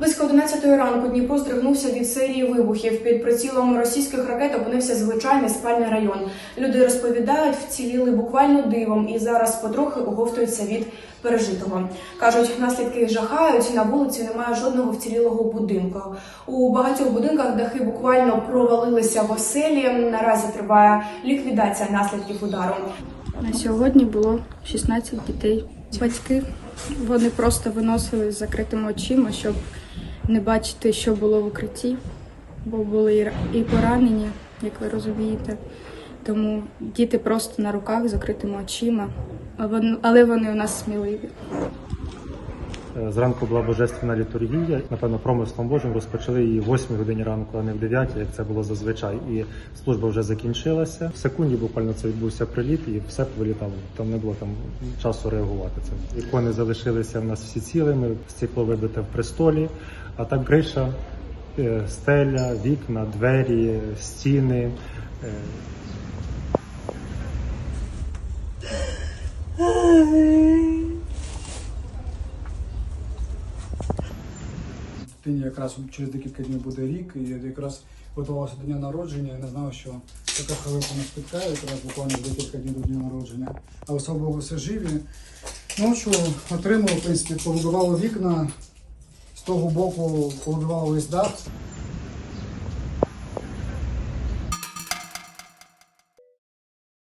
Близько 11 ранку Дніпро здригнувся від серії вибухів. Під прицілом російських ракет опинився звичайний спальний район. Люди розповідають, вціліли буквально дивом і зараз потрохи оговтуються від пережитого. кажуть, наслідки жахають. На вулиці немає жодного вцілілого будинку. У багатьох будинках дахи буквально провалилися в оселі. Наразі триває ліквідація наслідків удару. На сьогодні було 16 дітей. Батьки вони просто виносили з закритими очима, щоб не бачити, що було в укритті, бо були і ра- і поранені, як ви розумієте. Тому діти просто на руках закритими очима, але вони у нас сміливі. Е, Зранку була божественна літургія. Напевно, промислом Божим розпочали її в 8 годині ранку, а не в 9, як це було зазвичай. І служба вже закінчилася. В секунді буквально це відбувся приліт, і все повилітало. Там не було там часу реагувати. Це ікони залишилися в нас всі цілими, стекло вибите в престолі, а так криша, е, стеля, вікна, двері, стіни. е, Дитині якраз через декілька днів буде рік, і якраз готувався до дня народження. Я не знав, що така хвилинка нас спіткає, якраз буквально декілька днів до дня народження. Але слава Богу, все живі. Ну отримав, в принципі, повибивало вікна, з того боку повибивало весь дах.